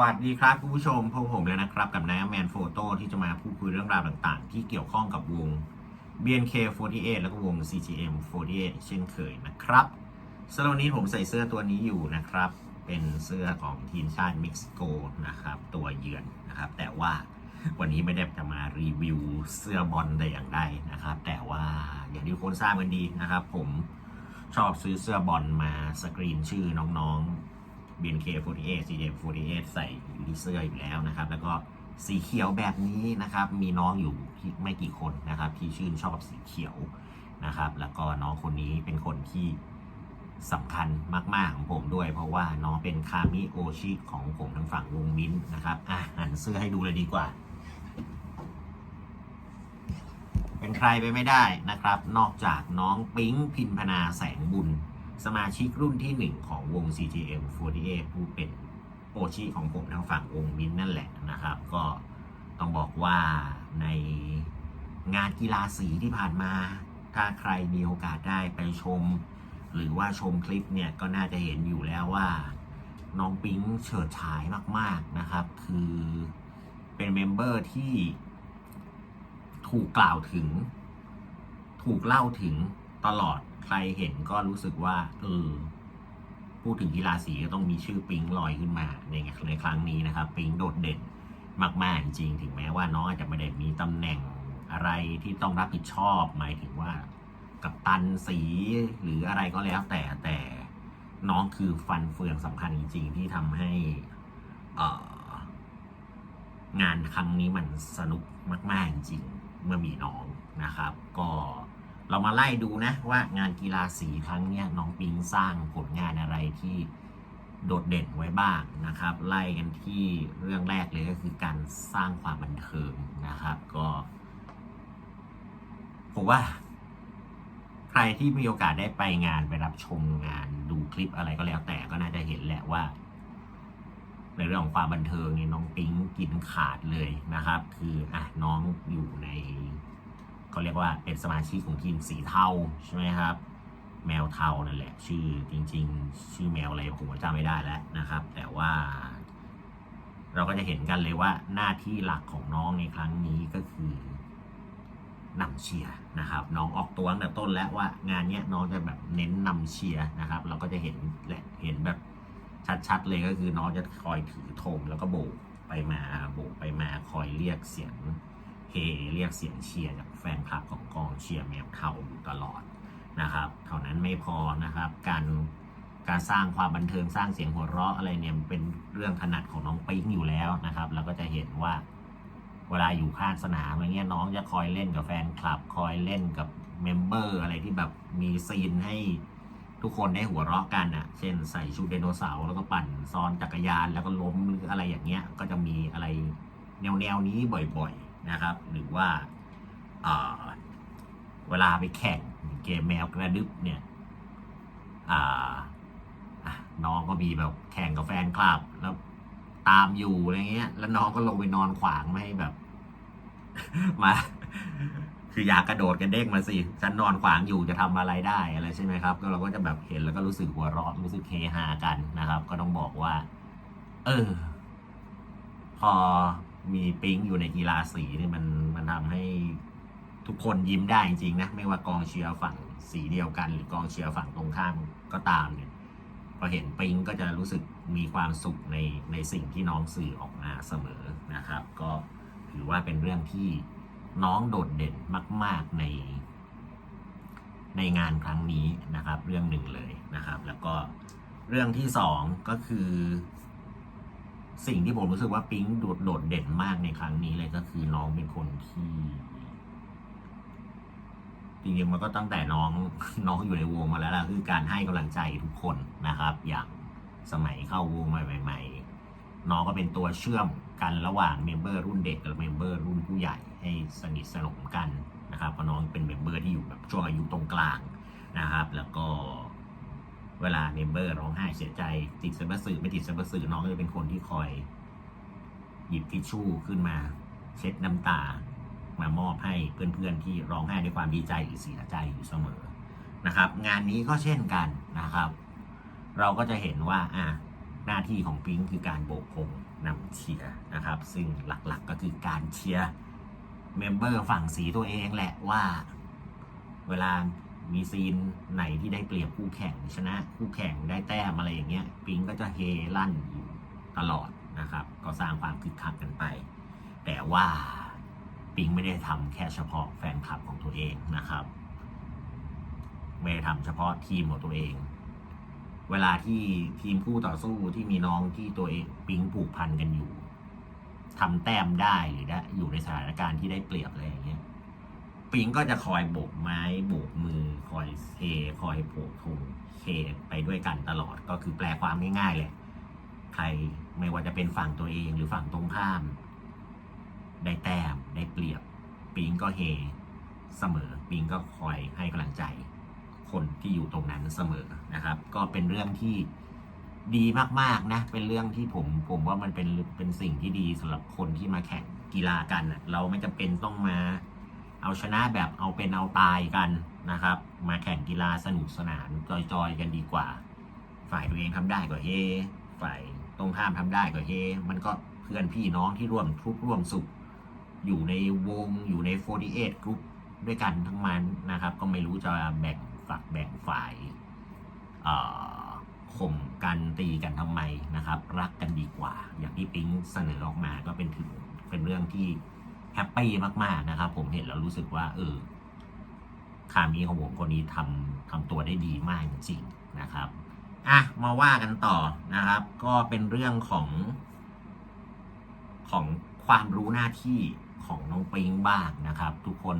วัสดีครับคุณผู้ชมพบผมแล้วนะครับ กับนายแมนโฟโต้ที่จะมาพูดคุยเรื่องราวต่างๆ ที่เกี่ยวข้องกับวง BNK48 แล้วก็วง CGM48 เช่นเคยนะครับสำหรับวันนี้ผมใส่เสื้อตัวนี้อยู่นะครับ เป็นเสื้อของทีมชาติเม็กซิโกนะครับ ตัวเยือนนะครับ แต่ว่าวันนี้ไม่ได้จะมารีวิวเสื้อบอลแต่อย่างใดนะครับ แต่ว่าอย่างที่คนทราบกันดีนะครับ ผมชอบซื้อเสื้อบอลมาสกรีนชื่อน้องๆ BNK48 CGM48 ใส่อยู่ที่เสื้ออยู่แล้วนะครับ แล้วก็สีเขียวแบบนี้นะครับ มีน้องอยู่ไม่กี่คนนะครับ ที่ชื่นชอบสีเขียวนะครับ แล้วก็น้องคนนี้เป็นคนที่สำคัญมาก ๆ ของผมด้วย เพราะว่าน้องเป็นคามิโอชิของผมทางฝั่งวงมิ้นนะครับ อะหันเสื้อให้ดูเลยดีกว่า เป็นใครไปไม่ได้นะครับ นอกจากน้องปิ๊งพิมพนาแสงบุญ สมาชิกรุ่นที่หนึ่งของวง CGM48 ผู้เป็นโอชิของผมทางฝั่งวงมินนั่นแหละนะครับ ก็ต้องบอกว่าในงานกีฬาสีที่ผ่านมา ถ้าใครมีโอกาสได้ไปชม หรือว่าชมคลิปเนี่ยก็น่าจะเห็นอยู่แล้วว่า น้องปิ๊งเฉิดฉายมาก ๆนะครับ คือเป็นเมมเบอร์ที่ถูกกล่าวถึง ถูกเล่าถึง ตลอดใครเห็นก็รู้สึกว่าเออพูดถึงกีฬาสีก็ต้องมีชื่อปิงลอยขึ้นมาในในครั้งนี้นะครับ ปิงโดดเด่นมากๆจริงถึงแม้ว่าน้องอาจจะไม่ได้มีตำแหน่งอะไรที่ต้องรับผิดชอบ หมายถึงว่ากับตันสีหรืออะไรก็แล้วแต่แต่น้องคือฟันเฟืองสำคัญจริง ๆ ที่ทำให้องานครั้งนี้มันสนุกมาก ๆ จริงเมื่อมีน้องนะครับ ก็ เรามาไล่ดูนะว่างานกีฬาสีครั้งนี้น้องปิงสร้างผลงานอะไรที่โดดเด่นไว้บ้างนะครับ ไล่กันที่เรื่องแรกเลยก็คือการสร้างความบันเทิงนะครับ ก็ผมว่า ใครที่มีโอกาสได้ไปงานไปรับชมงานดูคลิปอะไรก็แล้วแต่ก็น่าจะเห็นแหละว่า ในเรื่องของความบันเทิงเนี่ยน้องปิ๊งกินขาดเลยนะครับ คืออะน้องอยู่ใน เขาเรียกว่าเป็นสมาชิกของทีมสีเทาใช่ไหมครับ แมวเทานั่นแหละ ชื่อจริง ๆ ชื่อแมวอะไรผมจำไม่ได้แล้วนะครับ แต่ว่า เราก็จะเห็นกันเลยว่าหน้าที่หลักของน้องในครั้งนี้ก็คือนำเชียร์นะครับ น้องออกตัวตั้งแต่ต้นแล้วว่างานเนี้ยน้องจะแบบเน้นนำเชียร์นะครับ เราก็จะเห็นแหละเห็นแบบชัดๆเลยก็คือน้องจะคอยถือธงแล้วก็โบกไปมาโบกไปมาคอยเรียกเสียง เฮเรียกเสียงเชียร์จากแฟนคลับของกองเชียร์แมวเทาอยู่ตลอดนะครับ เท่านั้นไม่พอนะครับ การการสร้างความบันเทิงสร้างเสียงหัวเราะอะไรเนี่ยเป็นเรื่องถนัดของน้องปิ๊งอยู่แล้วนะครับ แล้วก็จะเห็นว่าเวลาอยู่ข้างสนามอะไรเงี้ยน้องจะคอยเล่นกับแฟนคลับ คอยเล่นกับเมมเบอร์อะไรที่แบบมีซีนให้ทุกคนได้หัวเราะกันอะ เช่นใส่ชุดไดโนเสาร์แล้วก็ปั่นซ้อนจักรยานแล้วก็ล้มหรืออะไรอย่างเงี้ย ก็จะมีอะไรแนวแนวนี้บ่อยๆ นะครับ หรือว่าเวลาไปแข่งเกมแมวกระดึบเนี่ยน้องก็มีแบบแข่งกับแฟนคลับ แล้วตามอยู่อะไรเงี้ย แล้วน้องก็ลงไปนอนขวางไม่ให้แบบ มา คืออยากกระโดดกระเด้งมาสิฉันนอนขวางอยู่จะทำอะไรได้อะไรใช่ไหมครับ ก็เราก็จะแบบเห็นแล้วก็รู้สึกหัวเราะรู้สึกเฮฮากันนะครับ ก็ต้องบอกว่า เออ พอ มีปิ๊งอยู่ในกีฬาสีนี่มันมันทำให้ทุกคนยิ้มได้จริงๆนะไม่ว่ากองเชียร์ฝั่งสีเดียวกัน หรือกองเชียร์ฝั่งตรงข้ามก็ตามเนี่ยพอเห็นปิ๊งก็จะรู้สึกมีความสุขในในสิ่งที่น้องสื่อออกมาเสมอนะครับ ก็ถือว่าเป็นเรื่องที่น้องโดดเด่นมาก ๆใน ในงานครั้งนี้นะครับ เรื่องหนึ่งเลยนะครับ แล้วก็เรื่องที่สองก็คือ สิ่งที่ผมรู้สึกว่าปิ๊งโดดเด่นมากในครั้งนี้เลยก็คือน้องเป็นคนที่จริงๆมันก็ตั้งแต่น้องน้องอยู่ในวงมาแล้วล่ะคือการให้กำลังใจทุกคนนะครับ อย่างสมัยเข้าวงใหม่ๆน้องก็เป็นตัวเชื่อมกันระหว่างเมมเบอร์รุ่นเด็กกับเมมเบอร์รุ่นผู้ใหญ่ให้สนิทสนมกันนะครับเพราะน้องเป็นเมมเบอร์ที่อยู่แบบช่วงอายุตรงกลางนะครับ แล้วก็ เวลาเมมเบอร์ร้องไห้เสียใจ ติดเซมเบอสื่อไม่ติดเซมเบอสื่อน้องก็จะเป็นคนที่คอย หยิบทิชชู่ขึ้นมา เช็ดน้ำตามามอบให้เพื่อนๆที่ร้องไห้ด้วยความดีใจหรือเสียใจอยู่เสมอนะครับ งานนี้ก็เช่นกันนะครับ เราก็จะเห็นว่าอะหน้าที่ของปิงคือการโบกพงนำเชียร์นะครับ ซึ่งหลักๆก็คือการเชียร์เมมเบอร์ฝั่งสีตัวเองแหละว่า เวลา มีซีนไหนที่ได้เปรียบคู่แข่งชนะคู่แข่งได้แต้มอะไรอย่างเงี้ยปิงก็จะเฮลั่นอยู่ตลอดนะครับ ก็สร้างความคึกคักกันไป แต่ว่าปิงไม่ได้ทำแค่เฉพาะแฟนคลับของตัวเองนะครับไม่ได้ทำเฉพาะทีมของตัวเอง เวลาที่ทีมคู่ต่อสู้ที่มีน้องที่ตัวเองปิงผูกพันกันอยู่ทำแต้มได้หรือได้อยู่ในสถานการณ์ที่ได้เปรียบอะไรอย่างเงี้ย ปิงก็จะคอยโบกไม้โบกมือคอยเฮคอยโผกธงเคไปด้วยกันตลอดก็คือแปลความง่ายๆเลยใครไม่ว่าจะเป็นฝั่งตัวเองหรือฝั่งตรงข้าม ได้แต้มได้เปรียบ ปิงก็เฮเสมอปิงก็คอยให้กำลังใจ คนที่อยู่ตรงนั้นเสมอนะครับ ก็เป็นเรื่องที่ดีมากๆนะ เป็นเรื่องที่ผมผมว่ามันเป็นเป็นสิ่งที่ดีสำหรับคนที่มาแข่งกีฬากันเราไม่จำเป็นต้องมา เอาชนะแบบเอาเป็นเอาตายกันนะครับ มาแข่งกีฬาสนุกสนานจอยๆกันดีกว่า ฝ่ายตัวเองทำได้ก็เฮ ฝ่ายตรงข้ามทำได้ก็เฮ มันก็เพื่อนพี่น้องที่ร่วมทุกข์ร่วมสุข อยู่ในวงอยู่ใน 48กรุ๊ปด้วยกันทั้งมันนะครับ ก็ไม่รู้จะแบ่งฝักแบ่งฝ่ายข่มกันตีกันทำไมนะครับ รักกันดีกว่า อย่างที่ปิ๊งเสนอออกมาก็เป็นถึงเป็นเรื่องที่ แฮปปี้มากๆนะครับ ผมเห็นแล้วรู้สึกว่า เออคามีของผมคนนี้ทำทำตัวได้ดีมากจริงๆนะครับอะมาว่ากันต่อนะครับ ก็เป็นเรื่องของของความรู้หน้าที่ของน้องปิงบ้างนะครับ ทุกคน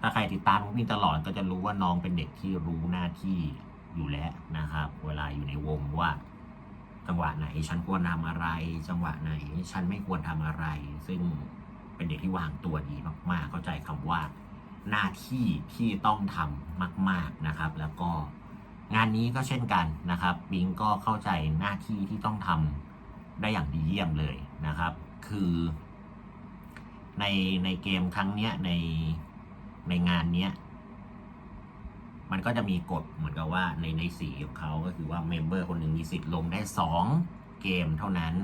ถ้าใครติดตามน้องปิงตลอดก็จะรู้ว่าน้องเป็นเด็กที่รู้หน้าที่อยู่แล้วนะครับ เวลาอยู่ในวงว่า จังหวะไหนฉันควรทำอะไร จังหวะไหน ฉันไม่ควรทำอะไร ซึ่ง เป็นเด็กที่วางตัวดีมากๆ เข้าใจคำว่าหน้าที่ที่ต้องทำมาก ๆนะครับ แล้วก็งานนี้ก็เช่นกันนะครับปิงก็เข้าใจหน้าที่ที่ต้องทำได้อย่างดีเยี่ยมเลยนะครับ คือในในเกมครั้งเนี้ยในในงานเนี้ยมันก็จะมีกฎเหมือนกับว่าในในสีของเขาก็คือว่าเมมเบอร์คนหนึ่งมีสิทธิ์ลงได้สองเกมเท่านั้น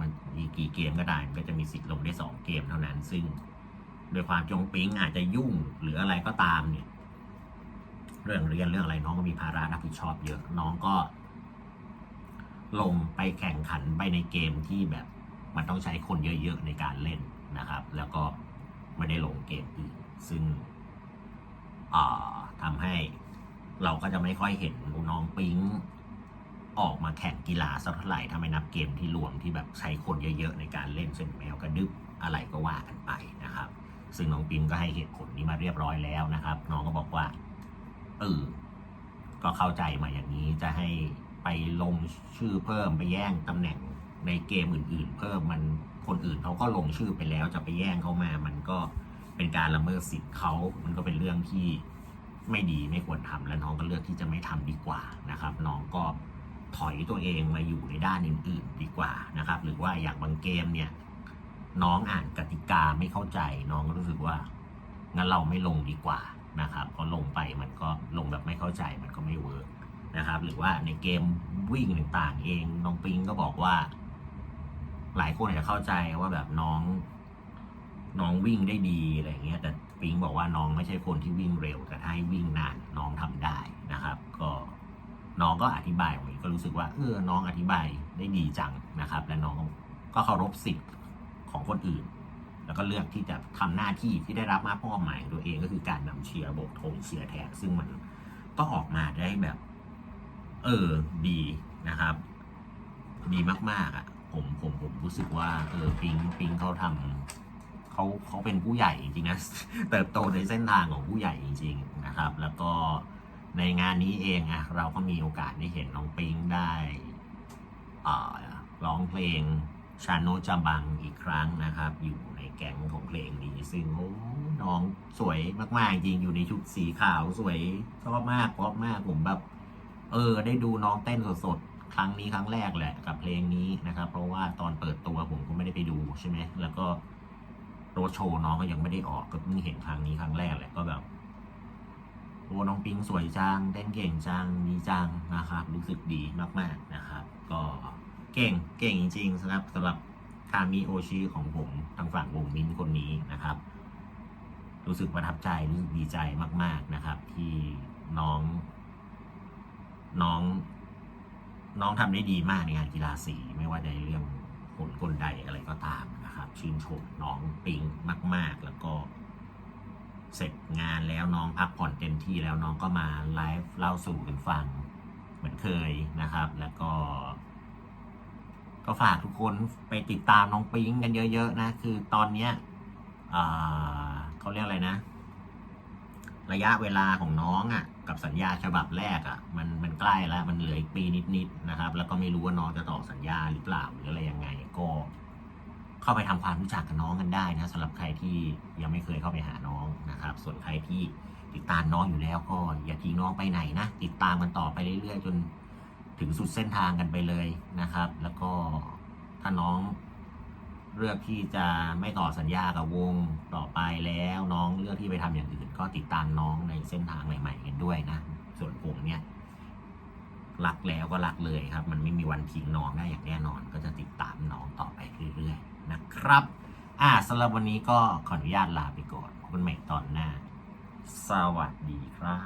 มันมีกี่เกมก็ได้มันก็จะมีสิทธิ์ลงได้สองเกมเท่านั้น ซึ่งโดยความจงปิ๊งอาจจะยุ่งหรืออะไรก็ตามเนี่ย เรื่องเรียนเรื่องอะไรน้องก็มีภาระรับผิดชอบเยอะน้องก็ ลงไปแข่งขันไปในเกมที่แบบมันต้องใช้คนเยอะๆในการเล่นนะครับ แล้วก็ไม่ได้ลงเกมอื่นซึ่งทำให้เราก็จะไม่ค่อยเห็นน้องปิง ออกมาแข่งกีฬาสักเท่าไหร่ถ้าไม่นับเกมที่รวมที่แบบใช้คนเยอะๆ ในการเล่นเช่นแมวกระดึบอะไรก็ว่ากันไปนะครับ ซึ่งน้องปิงก็ให้เหตุผลนี้มาเรียบร้อยแล้วนะครับ น้องก็บอกว่าเออก็เข้าใจมาอย่างนี้จะให้ไปลงชื่อเพิ่มไปแย่งตำแหน่งในเกมอื่น ๆ เพิ่มมันคนอื่นเขาก็ลงชื่อไปแล้วจะไปแย่งเขามา มันก็เป็นการละเมิดสิทธิ์เขา มันก็เป็นเรื่องที่ไม่ดีไม่ควรทำและน้องก็เลือกที่จะไม่ทำดีกว่านะครับ น้องก็ ถอยตัวเองมาอยู่ในด้านอื่นๆดีกว่านะครับ หรือว่าอย่างบางเกมเนี่ยน้องอ่านกติกาไม่เข้าใจ น้องก็รู้สึกว่างั้นเราไม่ลงดีกว่านะครับพอลงไปมันก็ลงแบบไม่เข้าใจมันก็ไม่เวิร์กนะครับ หรือว่าในเกมวิ่งต่างๆ เองน้องปิงก็บอกว่า หลายคนอาจจะเข้าใจว่าแบบน้อง น้องวิ่งได้ดีอะไรเงี้ยแต่ปิงบอกว่าน้องไม่ใช่คนที่วิ่งเร็ว แต่ถ้าให้วิ่งนานน้องทำได้นะครับ ก็ น้องก็อธิบายออกมาก็รู้สึกว่าเออน้องอธิบายได้ดีจังนะครับ และน้องก็เคารพสิทธิ์ของคนอื่น แล้วก็เลือกที่จะทำหน้าที่ที่ได้รับมามอบหมายตัวเองก็คือการนำเชียร์โบกธงเชียร์แทนซึ่งมันก็ออกมาได้แบบ เออดีนะครับ ดีมากๆอะผมผมผมรู้สึกว่าเออปิงปิงเขาทำเขาเขาเป็นผู้ใหญ่จริงๆนะเติบโตในเส้นทางของผู้ใหญ่จริง ๆ นะครับ แล้วก็ ในงานนี้เองอะเราก็มีโอกาสได้เห็นน้องปิงได้อ่าร้องเพลงชาโนจาบังอีกครั้งนะครับ อยู่ในแก๊งของเพลงนี้ ซึ่งโอ้น้องสวยมาก ๆ จริงอยู่ในชุดสีขาวสวยชอบมากเพราะมากผมแบบ เออ ได้ดูน้องเต้นสดๆ ครั้งนี้ครั้งแรกแหละกับเพลงนี้นะครับ เพราะว่าตอนเปิดตัวผมก็ไม่ได้ไปดูใช่ไหมแล้วก็โรโชน้องก็ยังไม่ได้ออกก็เพิ่งเห็นครั้งนี้ครั้งแรกแหละก็แบบ โอ้น้องปิงสวยจังเต้นเก่งจังดีจังนะครับ รู้สึกดีมากๆนะครับ ก็เก่งเก่งจริงๆสำหรับสำหรับคามิโอชิของผมทางฝั่งวงมินคนนี้นะครับ รู้สึกประทับใจรู้สึกดีใจมาก ๆนะครับ ที่น้อง น้อง น้องทำได้ดีมากในงานกีฬาสีไม่ว่าในเรื่องผลกลใดอะไรก็ตามนะครับ ชื่นชมน้องปิงมาก ๆ แล้วก็ เสร็จงานแล้วน้องพักผ่อนเต็มที่แล้วน้องก็มาไลฟ์เล่าสู่กันฟัง เหมือนเคยนะครับ แล้วก็ ก็ฝากทุกคนไปติดตามน้องปิ๊งกันเยอะ ๆ นะ คือตอนเนี้ยเขาเรียกอะไรนะ ระยะเวลาของน้องอะ่ะ กับสัญญาฉบับแรกอะ่ะ มันมันใกล้แล้วมันเหลืออีกปีนิดๆนะครับ แล้วก็ไม่รู้ว่าน้องจะต่อสัญญาหรือเปล่าหรืออะไรยังไงก็ เข้าไปทำความรู้จักกับน้องกันได้นะสำหรับใครที่ยังไม่เคยเข้าไปหาน้องนะครับ ส่วนใครที่ติดตามน้องอยู่แล้วก็อย่าทิ้งน้องไปไหนนะ ติดตามกันต่อไปเรื่อยๆ จนถึงสุดเส้นทางกันไปเลยนะครับ แล้วก็ถ้าน้องเลือกที่จะไม่ต่อสัญญากับวงต่อไปแล้วน้องเลือกที่ไปทำอย่างอื่น ก็ติดตามน้องในเส้นทางใหม่ๆกันด้วยนะ ส่วนผมเนี่ยรักแล้วก็รักเลยครับ มันไม่มีวันทิ้งน้องได้อย่างแน่นอน ก็จะติดตามน้องต่อไปเรื่อยๆ นะครับ อ่าสำหรับวันนี้ก็ขออนุญาตลาไปก่อนพบกันใหม่ตอนหน้า สวัสดีครับ